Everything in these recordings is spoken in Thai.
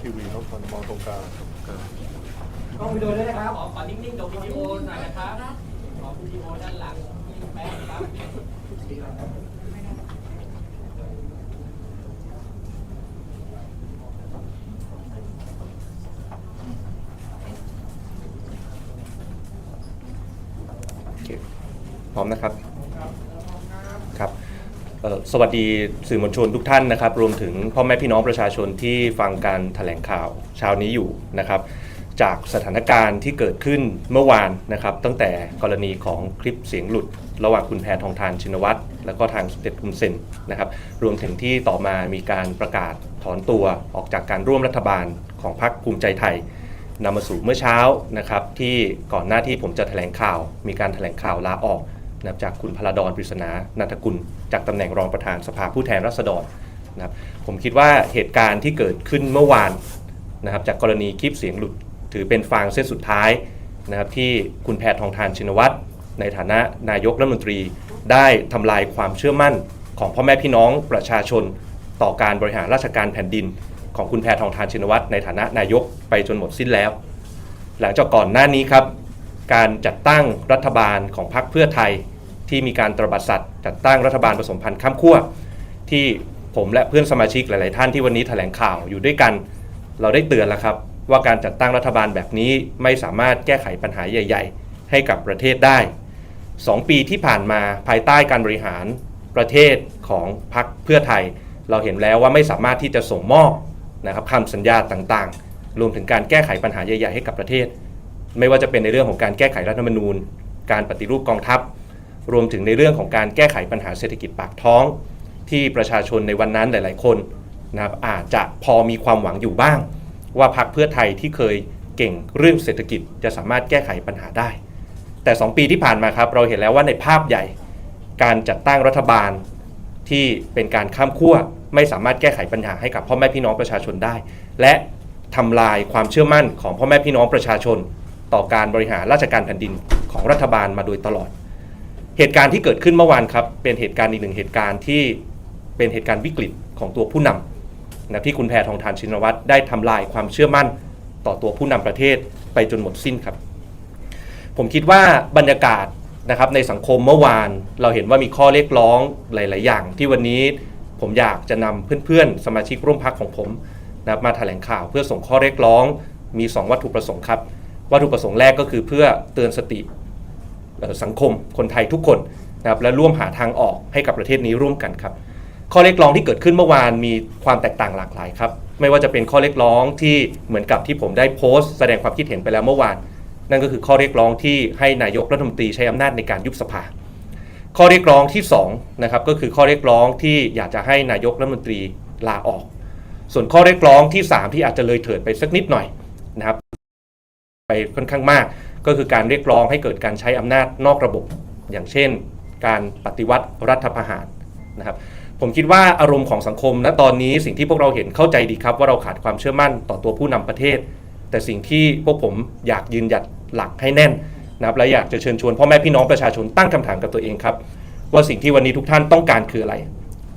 ทีวีเขามองตรงกลางกล้องวิดีโอด้วยนะครับขอขอนิ่งๆดูวิดีโอหน่อยนะครับขอวิดีโอด้านหลังแป๊บครับโอเคพร้อมนะครับครับเอ่อ สวัสดีสื่อมวลชนทุกท่านนะครับ รวมถึงพ่อแม่พี่น้องประชาชนที่ฟังการแถลงข่าวเช้านี้อยู่นะครับ จากสถานการณ์ที่เกิดขึ้นเมื่อวานนะครับ ตั้งแต่กรณีของคลิปเสียงหลุด ระหว่างคุณแพทองทานชินวัตรแล้วก็ทางสมเด็จคุณเซนนะครับ รวมถึงที่ต่อมามีการประกาศถอนตัวออกจากการร่วมรัฐบาลของพรรคภูมิใจไทยนำมาสู่เมื่อเช้านะครับ ที่ก่อนหน้าที่ผมจะแถลงข่าว มีการแถลงข่าวลาออก นะครับจากคุณพลดอนปริศนานันทกุล จากตำแหน่งรองประธานสภาผู้แทนราษฎรนะครับผมคิดว่าเหตุการณ์ที่เกิดขึ้นเมื่อวานนะครับจากกรณีคลิปเสียงหลุดถือเป็นฟางเส้นสุดท้ายนะครับที่คุณแพทองทานชินวัตรในฐานะนายกรัฐมนตรี ได้ทำลายความเชื่อมั่นของพ่อแม่พี่น้องประชาชน ต่อการบริหารราชการแผ่นดิน ของคุณแพทองทานชินวัตรในฐานะนายกไปจนหมดสิ้นแล้ว หลังจากก่อนหน้านี้ครับ การจัดตั้งรัฐบาลของพรรคเพื่อไทย ที่มีการตระบัดสัตว์จัดตั้งรัฐบาลผสมพันธ์ข้ามขั้วที่ผมและเพื่อนสมาชิกหลาย ๆ ท่านที่วันนี้แถลงข่าวอยู่ด้วยกัน เราได้เตือนแล้วครับ ว่าการจัดตั้งรัฐบาลแบบนี้ไม่สามารถแก้ไขปัญหาใหญ่ ๆ ให้กับประเทศได้ 2 ปีที่ผ่านมาภายใต้การบริหารประเทศของพรรคเพื่อไทย เราเห็นแล้วว่าไม่สามารถที่จะส่งมอบนะครับคำสัญญาต่าง ๆ รวมถึงการแก้ไขปัญหาใหญ่ ๆ ให้กับประเทศ ไม่ว่าจะเป็นในเรื่องของการแก้ไขรัฐธรรมนูญ การปฏิรูปกองทัพ รวมถึงในเรื่องของการแก้ไขปัญหาเศรษฐกิจปากท้อง ที่ประชาชนในวันนั้นหลาย ๆ คนนะครับอาจจะพอมีความหวังอยู่บ้าง ว่าพรรคเพื่อไทยที่เคยเก่งเรื่องเศรษฐกิจจะสามารถแก้ไขปัญหาได้ แต่ 2 ปีที่ผ่านมาครับเราเห็นแล้วว่าในภาพใหญ่ การจัดตั้งรัฐบาลที่เป็นการข้ามขั้วไม่สามารถแก้ไขปัญหาให้กับพ่อแม่พี่น้องประชาชนได้ และทำลายความเชื่อมั่นของพ่อแม่พี่น้องประชาชน ต่อการบริหารราชการแผ่นดินของรัฐบาลมาโดยตลอด เหตุการณ์ที่เกิดขึ้นเมื่อวานครับ เป็นเหตุการณ์อีกหนึ่งเหตุการณ์ที่เป็นเหตุการณ์วิกฤตของตัวผู้นำนะที่คุณแพทองทานชินวัตรได้ทำลายความเชื่อมั่นต่อตัวผู้นำประเทศไปจนหมดสิ้นครับ ผมคิดว่าบรรยากาศนะครับในสังคมเมื่อวาน เราเห็นว่ามีข้อเรียกร้องหลาย ๆ อย่าง ที่วันนี้ผมอยากจะนำเพื่อน ๆ สมาชิกร่วมพักของผมนะครับมาแถลงข่าวเพื่อส่งข้อเรียกร้องมี 2 วัตถุประสงค์ครับ วัตถุประสงค์แรกก็คือเพื่อเตือนสติสังคมคนไทยทุกคนนะครับและร่วมหาทางออกให้กับประเทศนี้ร่วมกันครับ ข้อเรียกร้องที่เกิดขึ้นเมื่อวานมีความแตกต่างหลากหลายครับ ไม่ว่าจะเป็นข้อเรียกร้องที่เหมือนกับที่ผมได้โพสต์แสดงความคิดเห็นไปแล้วเมื่อวาน นั่นก็คือข้อเรียกร้องที่ให้นายกรัฐมนตรีใช้อำนาจในการยุบสภา ข้อเรียกร้องที่2นะครับก็คือข้อเรียกร้องที่อยากจะให้นายกรัฐมนตรีลาออก ส่วนข้อเรียกร้องที่ 3 ที่อาจจะเลยเถิดไปสักนิดหน่อยนะครับ ไปค่อนข้างมาก ก็คือการเรียกร้องให้เกิดการใช้อำนาจนอกระบบ อย่างเช่น การปฏิวัติรัฐประหารนะครับผมคิดว่าอารมณ์ของสังคมณตอนนี้สิ่งที่พวกเราเห็นเข้าใจดีครับ ว่าเราขาดความเชื่อมั่นต่อตัวผู้นำประเทศ แต่สิ่งที่พวกผมอยากยืนหยัดหลักให้แน่นนะครับและอยากจะเชิญชวนพ่อแม่พี่น้องประชาชนตั้งคำถามกับตัวเองครับ ว่าสิ่งที่วันนี้ทุกท่านต้องการคืออะไร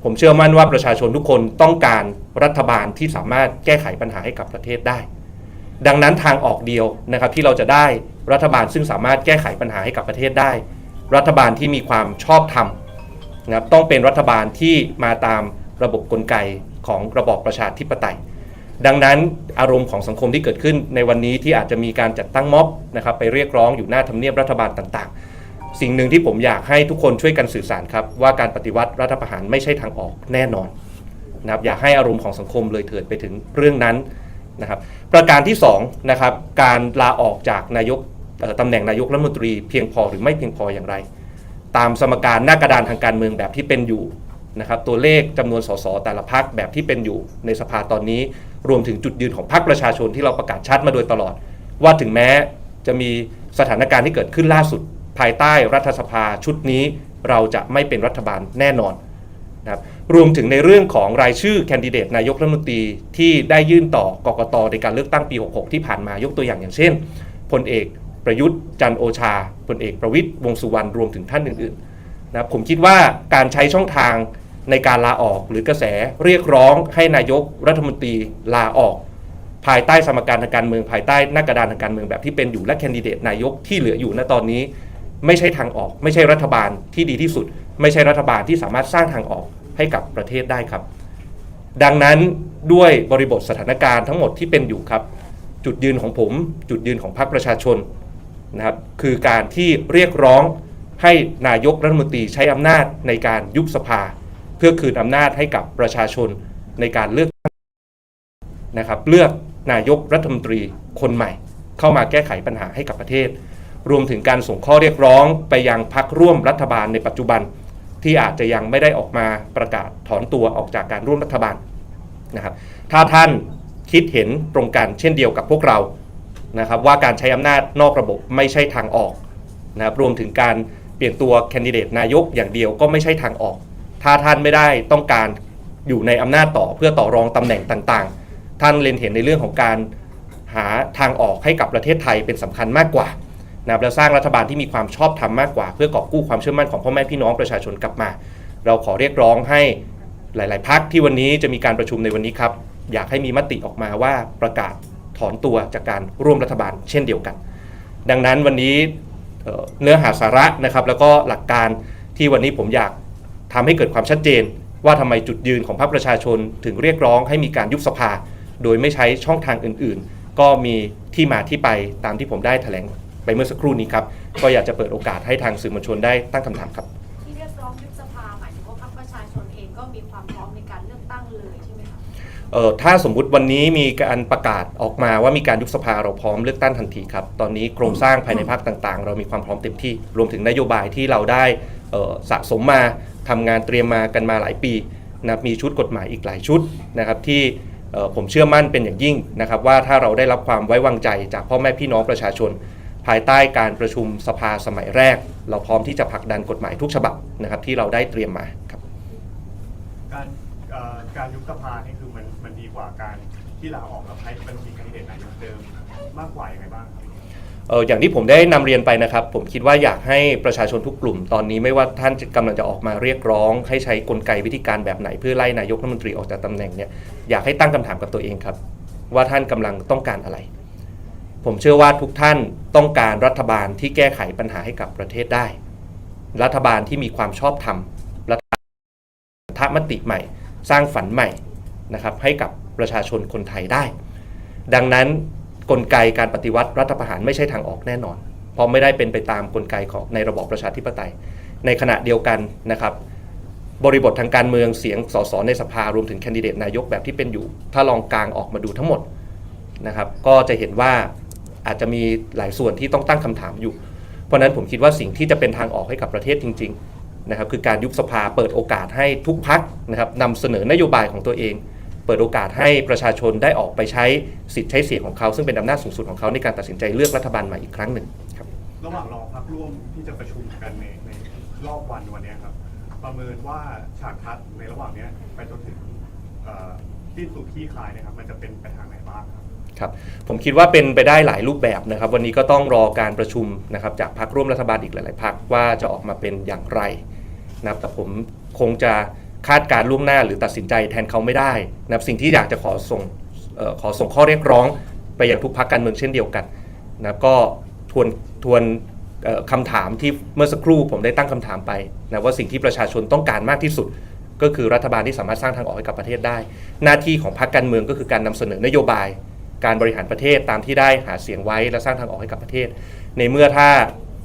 ผมเชื่อมั่นว่าประชาชนทุกคนต้องการรัฐบาลที่สามารถแก้ไขปัญหาให้กับประเทศได้ ดังนั้นทางออกเดียวนะครับที่เราจะได้รัฐบาลซึ่งสามารถแก้ไขปัญหาให้กับประเทศได้ รัฐบาลที่มีความชอบธรรมนะครับต้องเป็นรัฐบาลที่มาตามระบบกลไกของระบอบประชาธิปไตย ดังนั้นอารมณ์ของสังคมที่เกิดขึ้นในวันนี้ที่อาจจะมีการจัดตั้งม็อบนะครับไปเรียกร้องอยู่หน้าทำเนียบรัฐบาลต่างๆ สิ่งหนึ่งที่ผมอยากให้ทุกคนช่วยกันสื่อสารครับว่าการปฏิวัติรัฐประหารไม่ใช่ทางออกแน่นอนนะครับอย่าให้อารมณ์ของสังคมเลยเถิดไปถึงเรื่องนั้นนะครับ ประการที่2นะครับการลาออกจากนายกเอ่อตำแหน่งนายกรัฐมนตรีเพียงพอหรือไม่เพียงพออย่างไร ตามสมการหน้ากระดานทางการเมืองแบบที่เป็นอยู่นะครับตัวเลขจำนวนสสแต่ละพักแบบที่เป็นอยู่ในสภาตอนนี้ รวมถึงจุดยืนของพรรคประชาชนที่เราประกาศชัดมาโดยตลอด ว่าถึงแม้จะมีสถานการณ์ที่เกิดขึ้นล่าสุด ภายใต้รัฐสภาชุดนี้เราจะไม่เป็นรัฐบาลแน่นอนนะครับ รวมถึงในเรื่องของรายชื่อแคนดิเดตนายกรัฐมนตรีที่ได้ยื่นต่อกกตในการเลือกตั้งปี 66 ที่ผ่านมายกตัวอย่างอย่างเช่นพลเอกประยุทธ์จันโอชาพลเอกประวิตยวงสุวรรณรวมถึงท่านอื่นๆนะครับผมคิดว่าการใช้ช่องทางในการลาออกหรือกระแสเรียกร้องให้นายกรัฐมนตรีลาออก ภายใต้สมการทางการเมืองภายใต้หน้ากระดานทางการเมืองแบบที่เป็นอยู่และแคนดิเดตนายกที่เหลืออยู่ณตอนนี้ ไม่ใช่ทางออก ไม่ใช่รัฐบาลที่ดีที่สุด ไม่ใช่รัฐบาลที่สามารถสร้างทางออก ให้กับประเทศได้ครับ ดังนั้นด้วยบริบทสถานการณ์ทั้งหมดที่เป็นอยู่ครับ จุดยืนของผม จุดยืนของพรรคประชาชนนะครับคือการที่เรียกร้องให้นายกรัฐมนตรีใช้อำนาจในการยุบสภา เพื่อคืนอำนาจให้กับประชาชนในการเลือกนะครับเลือกนายกรัฐมนตรีคนใหม่ เข้ามาแก้ไขปัญหาให้กับประเทศ รวมถึงการส่งข้อเรียกร้องไปยังพักร่วมรัฐบาลในปัจจุบัน ที่อาจจะยังไม่ได้ออกมาประกาศถอนตัวออกจากการร่วมรัฐบาลนะครับ ถ้าท่านคิดเห็นตรงกันเช่นเดียวกับพวกเรานะครับว่าการใช้อำนาจนอกระบบไม่ใช่ทางออกนะครับรวมถึงการเปลี่ยนตัวแคนดิเดตนายกอย่างเดียวก็ไม่ใช่ทางออก ถ้าท่านไม่ได้ต้องการอยู่ในอำนาจต่อเพื่อต่อรองตำแหน่งต่างๆ ท่านเล็งเห็นในเรื่องของการหาทางออกให้กับประเทศไทยเป็นสำคัญมากกว่า นะครับและสร้างรัฐบาลที่มีความชอบธรรมมากกว่า เพื่อกอบกู้ความเชื่อมั่นของพ่อแม่พี่น้องประชาชนกลับมา เราขอเรียกร้องให้หลาย ๆ พักที่วันนี้จะมีการประชุมในวันนี้ครับ อยากให้มีมติออกมาว่าประกาศถอนตัวจากการร่วมรัฐบาลเช่นเดียวกัน ดังนั้นวันนี้เนื้อหาสาระนะครับ แล้วก็หลักการที่วันนี้ผมอยากทำให้เกิดความชัดเจน ว่าทำไมจุดยืนของพรรคประชาชน ถึงเรียกร้องให้มีการยุบสภา โดยไม่ใช้ช่องทางอื่น ๆ ก็มีที่มาที่ไปตามที่ผมได้แถลง ไปเมื่อสักครู่นี้ครับ ก็อยากจะเปิดโอกาสให้ทางสื่อมวลชนได้ตั้งคำถามครับ ที่เรียกร้องยุบสภาหมายถึงว่าพรรคประชาชนเองก็มีความพร้อมในการเลือกตั้งเลยใช่ไหมคะเอ่อถ้าสมมุติวันนี้มีการประกาศออกมาว่ามีการยุบสภาเราพร้อมเลือกตั้งทันทีครับ ตอนนี้โครงสร้างภายในภาคต่างๆ เรามีความพร้อมเต็มที่ รวมถึงนโยบายที่เราได้เอ่อสะสมมาทำงานเตรียมมากันมาหลายปีนะครับมีชุดกฎหมายอีกหลายชุดนะครับที่เอ่อผมเชื่อมั่นเป็นอย่างยิ่งนะครับว่าถ้าเราได้รับความไว้วางใจจากพ่อแม่พี่น้องประชาชน ภายใต้การประชุมสภาสมัยแรก เราพร้อมที่จะผลักดันกฎหมายทุกฉบับนะครับที่เราได้เตรียมมาครับการเอ่อการยุบสภานี่คือมันมันดีกว่าการที่ลาออกแล้วให้บัญชีแคนดิเดตนายกเดิมมากกว่ายังไงบ้างครับเอออย่างที่ผมได้นำเรียนไปนะครับ ผมคิดว่าอยากให้ประชาชนทุกกลุ่มตอนนี้ไม่ว่าท่านจะกำลังจะออกมาเรียกร้อง ให้ใช้กลไกวิธีการแบบไหนเพื่อไล่นายกรัฐมนตรีออกจากตำแหน่งเนี่ยอยากให้ตั้งคำถามกับตัวเองครับ ว่าท่านกำลังต้องการอะไร ผมเชื่อว่าทุกท่านต้องการรัฐบาลที่แก้ไขปัญหาให้กับประเทศได้ รัฐบาลที่มีความชอบธรรมรัฐบาลทมติใหม่ สร้างฝันใหม่นะครับให้กับประชาชนคนไทยได้ ดังนั้นกลไกการปฏิวัติรัฐประหารไม่ใช่ทางออกแน่นอน เพราะไม่ได้เป็นไปตามกลไกของในระบอบประชาธิปไตย ในขณะเดียวกันนะครับบริบททางการเมืองเสียงสสในสภารวมถึงแคนดิเดตนายกแบบที่เป็นอยู่ ถ้าลองกลางออกมาดูทั้งหมดนะครับก็จะเห็นว่า อาจจะมีหลายส่วนที่ต้องตั้งคำถามอยู่ เพราะนั้นผมคิดว่าสิ่งที่จะเป็นทางออกให้กับประเทศจริงๆนะครับคือการยุบสภาเปิดโอกาสให้ทุกพักนะครับนำเสนอนโยบายของตัวเอง เปิดโอกาสให้ประชาชนได้ออกไปใช้สิทธิ์ใช้เสียงของเขา ซึ่งเป็นอำนาจสูงสุดของเขาในการตัดสินใจเลือกรัฐบาลใหม่อีกครั้งหนึ่งครับระหว่างรอพักร่วมที่จะประชุมกันในในรอบวันวันนี้ครับประเมินว่าฉากทัศน์ในระหว่างนี้ไปจนถึงเอ่สุดที่คลายนะครับมันจะเป็นไปทางไหนบ้างครับ ครับผมคิดว่าเป็นไปได้หลายรูปแบบนะครับ วันนี้ก็ต้องรอการประชุมนะครับจากพรรคร่วมรัฐบาลอีกหลาย ๆพรรคว่าจะออกมาเป็นอย่างไรนะครับแต่ผมคงจะคาดการล่วงหน้าหรือตัดสินใจแทนเขาไม่ได้นะครับสิ่งที่อยากจะขอส่งออขอส่งข้อเรียกร้อง ไปยังทุกพรรคการเมืองเช่นเดียวกันนะครับก็ทวนทวนคำถามที่เมื่อสักครู่ผมได้ตั้งคำถามไปนะว่าสิ่งที่ประชาชนต้องการมากที่สุด ก็คือรัฐบาลที่สามารถสร้างทางออกให้กับประเทศได้ หน้าที่ของพรรคการเมืองก็คือการนำเสนอนโยบาย การบริหารประเทศตามที่ได้หาเสียงไว้และสร้างทางออกให้กับประเทศ ในเมื่อถ้า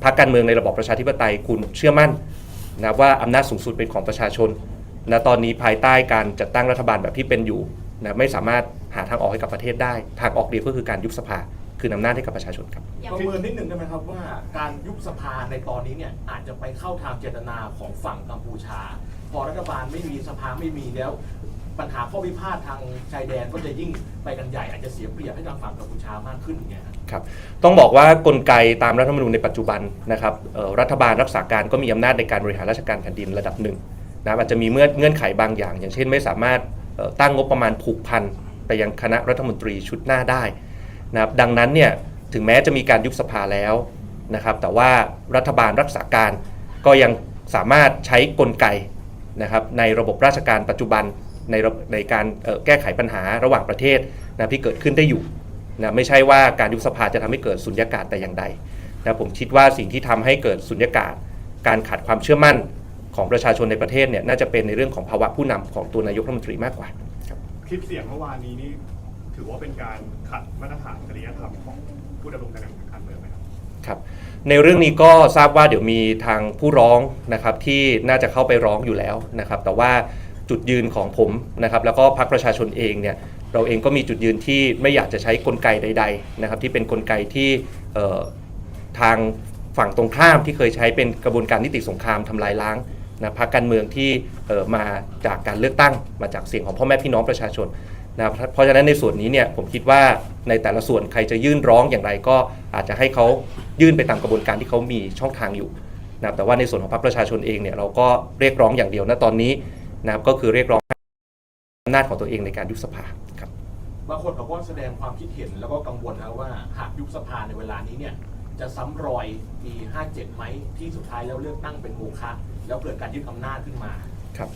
พรรคการเมืองในระบอบประชาธิปไตยคุณเชื่อมั่นนะว่าอำนาจสูงสุดเป็นของประชาชนนะตอนนี้ภายใต้การจัดตั้งรัฐบาลแบบที่เป็นอยู่นะไม่สามารถหาทางออกให้กับประเทศได้ ทางออกเดียวก็คือการยุบสภา คือนอำนาจให้กับประชาชนครับประเมินนิดหนึ่งได้ไหมครับว่าการยุบสภาในตอนนี้เนี่ยอาจจะไปเข้าทางเจตนาของฝั่งกัมพูชา พอรัฐบาลไม่มีสภาไม่มีแล้ว ปัญหาข้อพิพาททางชายแดนก็จะยิ่งไปกันใหญ่อาจจะเสียเปรียบให้ทางฝั่งกัมพูชามากขึ้นอย่างเงี้ยครับครับต้องบอกว่ากลไกตามรัฐธรรมนูญในปัจจุบันนะครับเอ่อรัฐบาลรักษาการก็มีอำนาจในการบริหารราชการแผ่นดินระดับหนึ่งนะครับอาจจะมีเมื่อเงื่อนไขบางอย่าง อย่างเช่นไม่สามารถเอ่อตั้งงบประมาณผูกพันไปยังคณะรัฐมนตรีชุดหน้าได้นะครับดังนั้นเนี่ยถึงแม้จะมีการยุบสภาแล้วนะครับแต่ว่ารัฐบาลรักษาการก็ยังสามารถใช้กลไกนะครับในระบบราชการปัจจุบัน ในระในการเอ่อแก้ไขปัญหาระหว่างประเทศนะที่เกิดขึ้นได้อยู่นะไม่ใช่ว่าการยุบสภาจะทำให้เกิดสุญญากาศแต่อย่างใดนะผมคิดว่าสิ่งที่ทำให้เกิดสุญญากาศ การขาดความเชื่อมั่นของประชาชนในประเทศเนี่ยน่าจะเป็นในเรื่องของภาวะผู้นำของตัวนายกรัฐมนตรีมากกว่าครับคลิปเสียงเมื่อวานนี้นี่ถือว่าเป็นการขัดมาตรฐานจริยธรรมของผู้ดำรงตำแหน่งทางการเมืองไหมครับครับในเรื่องนี้ก็ทราบว่าเดี๋ยวมีทางผู้ร้องนะครับที่น่าจะเข้าไปร้องอยู่แล้วนะครับ แต่ว่า จุดยืนของผมนะครับแล้วก็พรรคประชาชนเองเนี่ยเราเองก็มีจุดยืนที่ไม่อยากจะใช้กลไกใด ๆ นะครับ ที่เป็นกลไกที่ทางฝั่งตรงข้ามที่เคยใช้เป็นกระบวนการนิติสงครามทำลายล้างนะพรรคการเมืองที่มาจากการเลือกตั้ง มาจากเสียงของพ่อแม่พี่น้องประชาชนนะเพราะฉะนั้นในส่วนนี้เนี่ยผมคิดว่าในแต่ละส่วนใครจะยื่นร้องอย่างไรก็อาจจะให้เขายื่นไปตามกระบวนการที่เขามีช่องทางอยู่นะแต่ว่าในส่วนของพรรคประชาชนเองเนี่ยเราก็เรียกร้องอย่างเดียวณตอนนี้ นะครับก็คือเรียกร้องให้อำนาจของตัวเองในการยุบสภาครับบางคนเขาก็แสดงความคิดเห็นแล้วก็กังวลนะว่าหากยุบสภาในเวลานี้เนี่ยจะซ้ำรอยปี57ไหมที่สุดท้ายแล้วเลือกตั้งเป็นโมฆะแล้วเกิดการยึดอำนาจขึ้นมาครับ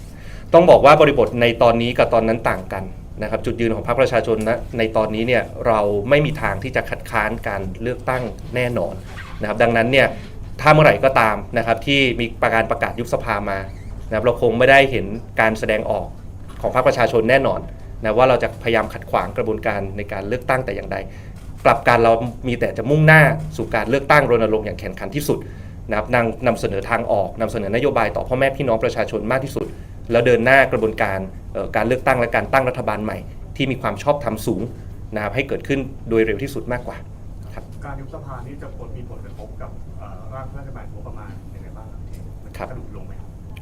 ต้องบอกว่าบริบทในตอนนี้กับตอนนั้นต่างกันนะครับจุดยืนของพรรคประชาชนนะในตอนนี้เนี่ยเราไม่มีทางที่จะคัดค้านการเลือกตั้งแน่นอนนะครับดังนั้นเนี่ยถ้าเมื่อไหร่ก็ตามนะครับที่มีประการประกาศยุบสภามา นะครับเราคงไม่ได้เห็นการแสดงออกของพรรคประชาชนแน่นอนนะว่าเราจะพยายามขัดขวางกระบวนการในการเลือกตั้งแต่อย่างใด กลับการเรามีแต่จะมุ่งหน้าสู่การเลือกตั้งรณรงค์อย่างแข่งขันที่สุดนะครับนำนำเสนอทางออกนำเสนอนโยบายต่อพ่อแม่พี่น้องประชาชนมากที่สุด แล้วเดินหน้ากระบวนการเอ่อการเลือกตั้งและการตั้งรัฐบาลใหม่ ที่มีความชอบธรรมสูงนะครับให้เกิดขึ้นโดยเร็วที่สุดมากกว่าครับการยุบสภานี้จะผลมีผลกระทบกับเอ่อร่างพระราชบัญญัติงบประมาณยังไงบ้างครับที่มัน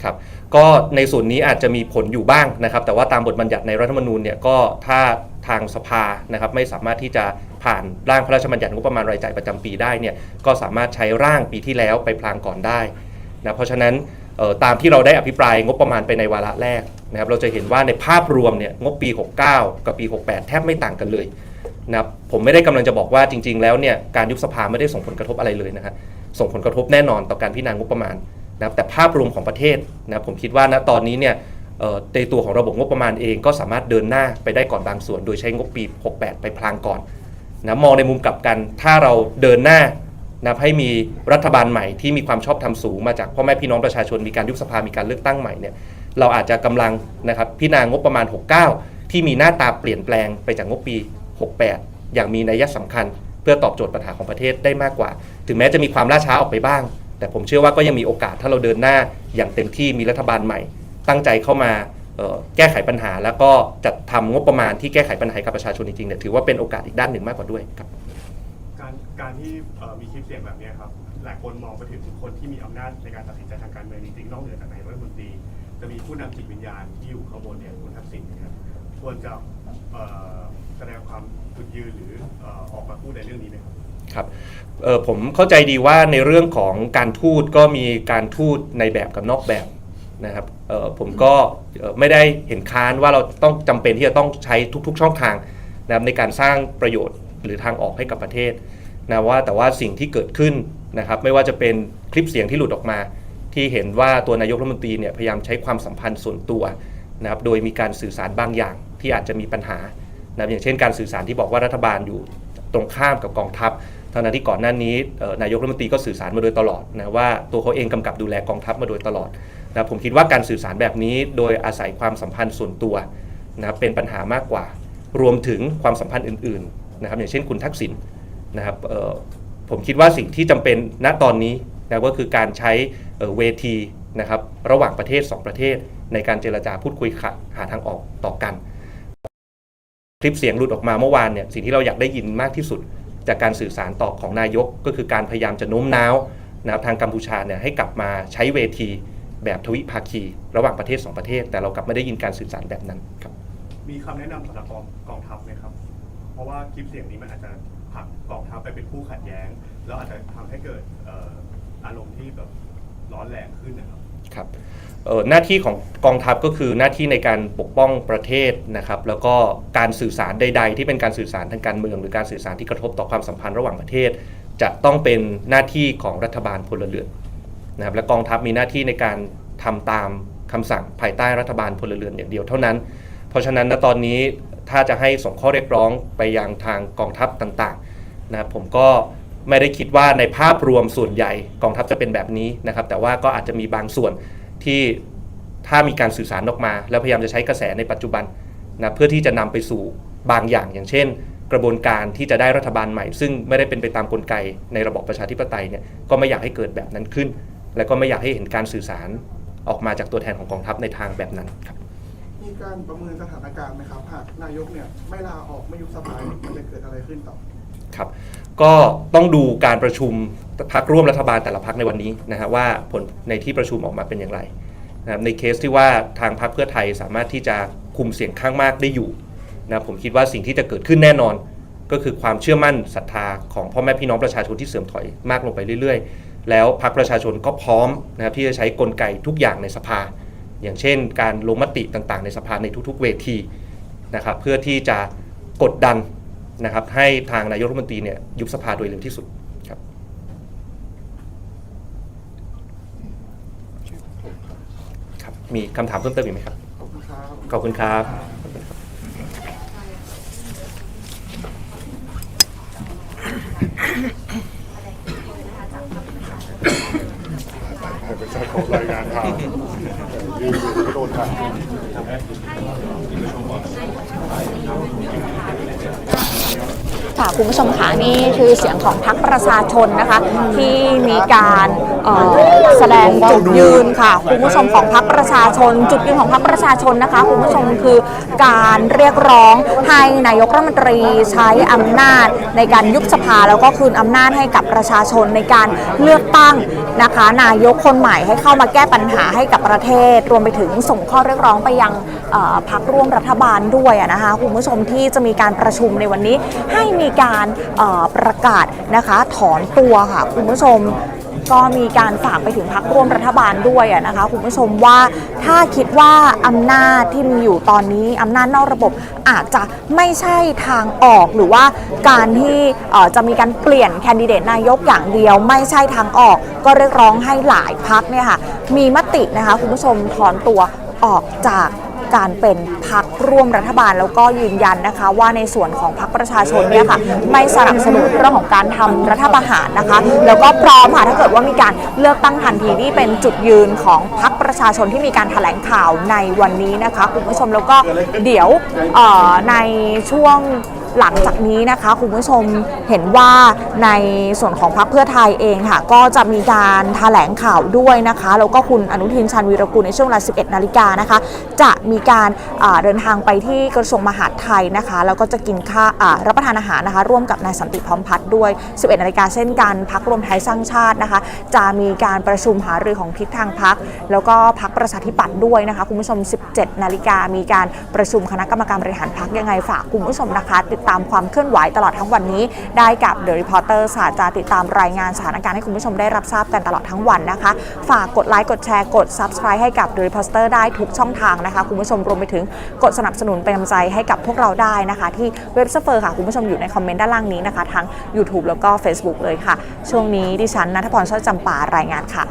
ครับก็ในส่วนนี้อาจจะมีผลอยู่บ้างนะครับ แต่ว่าตามบทบัญญัติในรัฐธรรมนูญเนี่ยก็ถ้าทางสภานะครับไม่สามารถที่จะผ่านร่างพระราชบัญญัติงบประมาณรายจ่ายประจำปีได้เนี่ยก็สามารถใช้ร่างปีที่แล้วไปพลางก่อนได้นะเพราะฉะนั้นตามที่เราได้อภิปรายงบประมาณไปในวาระแรกนะครับเราจะเห็นว่าในภาพรวมเนี่ยงบปี 69 กับปี 68 แทบไม่ต่างกันเลยนะครับผมไม่ได้กำลังจะบอกว่าจริง ๆ แล้วเนี่ยการยุบสภาไม่ได้ส่งผลกระทบอะไรเลยนะฮะส่งผลกระทบแน่นอนต่อการพิจารณางบประมาณ นะครับแต่ภาพรวมของประเทศนะผมคิดว่าณตอนนี้เนี่ยเอ่อในตัวของระบบงบประมาณเองก็สามารถเดินหน้าไปได้ก่อนบางส่วน โดยใช้งบปี 68 ไปพลางก่อนนะมองในมุมกลับกัน ถ้าเราเดินหน้านะให้มีรัฐบาลใหม่ที่มีความชอบธรรมสูงมาจากพ่อแม่พี่น้องประชาชนมีการยุบสภามีการเลือกตั้งใหม่เนี่ยเราอาจจะกำลังนะครับพิจารณางบประมาณ 69 ที่มีหน้าตาเปลี่ยนแปลงไปจากงบปี 68 อย่างมีนัยสำคัญ เพื่อตอบโจทย์ปัญหาของประเทศได้มากกว่า ถึงแม้จะมีความล่าช้าออกไปบ้าง แต่ผมเชื่อว่าก็ยังมีโอกาสถ้าเราเดินหน้าอย่างเต็มที่มีรัฐบาลใหม่ ตั้งใจเข้ามาแก้ไขปัญหา แล้วก็จัดทำงบประมาณที่แก้ไขปัญหาให้กับประชาชนจริงๆเนี่ยถือว่าเป็นโอกาสอีกด้านหนึ่งมากกว่าด้วยครับการการที่มีคลิปเสียงแบบนี้ครับหลายคนมองไปถึงคนที่มีอำนาจในการตัดสินใจทางการเมืองจริงๆนอกเหนือจากนายกรัฐมนตรีจะมีผู้นำจิตวิญญาณที่อยู่ข้างบนเนี่ยคุณทักษิณนะครับควรจะแสดงความจุดยืนหรือออกมาพูดในเรื่องนี้ไหมครับ ครับผมเข้าใจดีว่าในเรื่องของการทูตก็มีการทูตในแบบกับนอกแบบนะครับผมก็ไม่ได้เห็นค้านว่าเราต้องจำเป็นที่จะต้องใช้ทุก ๆ ช่องทางนะครับในการสร้างประโยชน์หรือทางออกให้กับประเทศนะว่าแต่ว่าสิ่งที่เกิดขึ้นนะครับไม่ว่าจะเป็นคลิปเสียงที่หลุดออกมา ที่เห็นว่าตัวนายกรัฐมนตรีเนี่ยพยายามใช้ความสัมพันธ์ส่วนตัวนะครับโดยมีการสื่อสารบางอย่างที่อาจจะมีปัญหานะอย่างเช่นการสื่อสารที่บอกว่ารัฐบาลอยู่ตรงข้ามกับกองทัพ ทั้งนั้นที่ก่อนหน้านี้นายกรัฐมนตรีก็สื่อสารมาโดยตลอดนะว่าตัวเขาเองกำกับดูแลกองทัพมาโดยตลอดนะผมคิดว่าการสื่อสารแบบนี้โดยอาศัยความสัมพันธ์ส่วนตัวนะเป็นปัญหามากกว่า รวมถึงความสัมพันธ์อื่นๆนะครับอย่างเช่นคุณทักษิณนะครับผมคิดว่าสิ่งที่จำเป็นณตอนนี้นะก็คือการใช้เวทีนะครับระหว่างประเทศ 2 ประเทศในการเจรจาพูดคุยหาทางออกต่อกัน คลิปเสียงหลุดออกมาเมื่อวานเนี่ยสิ่งที่เราอยากได้ยินมากที่สุด จากการสื่อสารต่อของนายกก็คือการพยายามจะโน้มน้าวนะครับทางกัมพูชาเนี่ยให้กลับมาใช้เวทีแบบทวิภาคี ระหว่างประเทศ 2 ประเทศ แต่เรากลับไม่ได้ยินการสื่อสารแบบนั้นครับมีคำแนะนำสำหรับกองกองทัพไหมครับ เพราะว่าคลิปเสียงนี้มันอาจจะผลักกองทัพไปเป็นคู่ขัดแย้ง แล้วอาจจะทำให้เกิดอออารมณ์ที่แบบร้อนแรงขึ้นนะครับ ครับหน้าที่ของกองทัพก็คือหน้าที่ในการปกป้องประเทศนะครับแล้วก็การสื่อสารใด ๆ ที่เป็นการสื่อสารทางการเมือง หรือการสื่อสารที่กระทบต่อความสัมพันธ์ระหว่างประเทศ จะต้องเป็นหน้าที่ของรัฐบาลพลเรือนนะครับและกองทัพมีหน้าที่ในการทำตามคำสั่งภายใต้รัฐบาลพลเรือนอย่างเดียวเท่านั้น เพราะฉะนั้นณตอนนี้ถ้าจะให้ส่งข้อเรียกร้องไปยังทางกองทัพต่างๆนะครับผมก็ ไม่ได้คิดว่าในภาพรวมส่วนใหญ่กองทัพจะเป็นแบบนี้นะครับ แต่ว่าก็อาจจะมีบางส่วนที่ถ้ามีการสื่อสารออกมา แล้วพยายามจะใช้กระแสในปัจจุบันนะเพื่อที่จะนำไปสู่บางอย่างอย่างเช่น กระบวนการที่จะได้รัฐบาลใหม่ ซึ่งไม่ได้เป็นไปตามกลไกในระบอบประชาธิปไตยเนี่ยก็ไม่อยากให้เกิดแบบนั้นขึ้น และก็ไม่อยากให้เห็นการสื่อสารออกมาจากตัวแทนของกองทัพในทางแบบนั้นครับมีการประเมินสถานการณ์ไหมครับหากนายกเนี่ยไม่ลาออกไม่ยุบสภามันจะเกิดอะไรขึ้นต่อ ครับก็ต้องดูการประชุมพักร่วมรัฐบาลแต่ละพักในวันนี้นะฮะว่าผลในที่ประชุมออกมาเป็นอย่างไรนะครับในเคสที่ว่าทางพรรคเพื่อไทยสามารถที่จะคุมเสียงข้างมากได้อยู่นะผมคิดว่าสิ่งที่จะเกิดขึ้นแน่นอน ก็คือความเชื่อมั่นศรัทธาของพ่อแม่พี่น้องประชาชนที่เสื่อมถอยมากลงไปเรื่อยๆ แล้วพรรคประชาชนก็พร้อมนะครับที่จะใช้กลไกทุกอย่างในสภา อย่างเช่น การลงมติต่างๆ ในสภาในทุกๆ เวทีนะครับเพื่อที่จะกดดัน นะครับให้ทางนายกรัฐมนตรีเนี่ยยุบสภาโดยเร็วที่สุดครับครับ มีคำถามเพิ่มเติมอีกไหมครับ ขอบคุณครับขอบคุณครับไม่ใช่ของรายงานข่าวยืนอยู่ก็โดนถ่าย ค่ะคุณผู้ชมค่ะนี่คือเสียงของพรรคประชาชนนะคะ ที่มีการ เอ่อแสดงจุดยืนค่ะคุณผู้ชมของพรรคประชาชน จุดยืนของพรรคประชาชนนะคะคุณผู้ชมคือการเรียกร้องให้นายกรัฐมนตรีใช้อำนาจในการยุบสภาแล้วก็คืนอำนาจให้กับประชาชนในการเลือกตั้งนะคะ นายกคนใหม่ให้เข้ามาแก้ปัญหาให้กับประเทศ รวมไปถึงส่งข้อเรียกร้องไปยังเอ่อพรรคร่วมรัฐบาลด้วยอะนะคะคุณผู้ชมที่จะมีการประชุมในวันนี้ให้มีการเอ่อประกาศนะคะถอนตัวค่ะคุณผู้ชม ก็มีการฝากไปถึงพักร่วมรัฐบาลด้วยนะคะคุณผู้ชมว่าถ้าคิดว่าอำนาจที่มีอยู่ตอนนี้อำนาจนอกระบบอาจจะไม่ใช่ทางออกหรือว่าการที่จะมีการเปลี่ยนแคนดิเดตนายกอย่างเดียว ไม่ใช่ทางออก ก็เรียกร้องให้หลายพักเนี่ยค่ะมีมตินะคะคุณผู้ชมถอนตัวออกจาก การเป็นพักร่วมรัฐบาลแล้วก็ยืนยันนะคะ ว่าในส่วนของพักประชาชนเนี่ยค่ะไม่สนับสนุนเรื่องของการทำรัฐประหารนะคะ แล้วก็พร้อมค่ะถ้าเกิดว่ามีการเลือกตั้งทันทีนี่เป็นจุดยืนของพักประชาชนที่มีการแถลงข่าวในวันนี้นะคะคุณผู้ชมแล้วก็เดี๋ยวในช่วง หลังจากนี้นะคะคุณผู้ชมเห็นว่าในส่วนของพรรคเพื่อไทยเองค่ะ ก็จะมีการแถลงข่าวด้วยนะคะแล้วก็คุณอนุทินชาญวีรกุลในช่วงเวลา 11 นาฬิกานะคะ จะมีการเดินทางไปที่กระทรวงมหาดไทยนะคะ แล้วก็จะกินข้าวอ่ารับประทานอาหารนะคะ ร่วมกับนายสันติพร้อมพัฒน์ด้วย 11 นาฬิกาเช่นกันพักรวมไทยสร้างชาตินะคะ จะมีการประชุมหารือของทิศทางพักแล้วก็พักประชาธิปัตย์ด้วยนะคะคุณผู้ชม 17 นาฬิกามีการประชุมคณะกรรมการบริหารพักยังไงฝากคุณผู้ชมนะคะติดตามความเคลื่อนไหวตลอดทั้งวันนี้ ได้กับ The Reporter ค่ะจะติดตามรายงานสถานการณ์ให้คุณผู้ชมได้รับทราบกันตลอดทั้งวันนะคะ ฝากกดไลค์กดแชร์กด Subscribe ให้กับ The Reporter ได้ทุกช่องทางนะคะ คุณผู้ชมรวมไปถึงกดสนับสนุนเป็นกำลังใจให้กับพวกเราได้นะคะ ที่เว็บเซฟอร์ค่ะคุณผู้ชมอยู่ในคอมเมนต์ด้านล่างนี้นะคะทั้ง YouTube แล้วก็ Facebook เลยค่ะ ช่วงนี้ดิฉันนัทพรช่อจำปารายงานค่ะ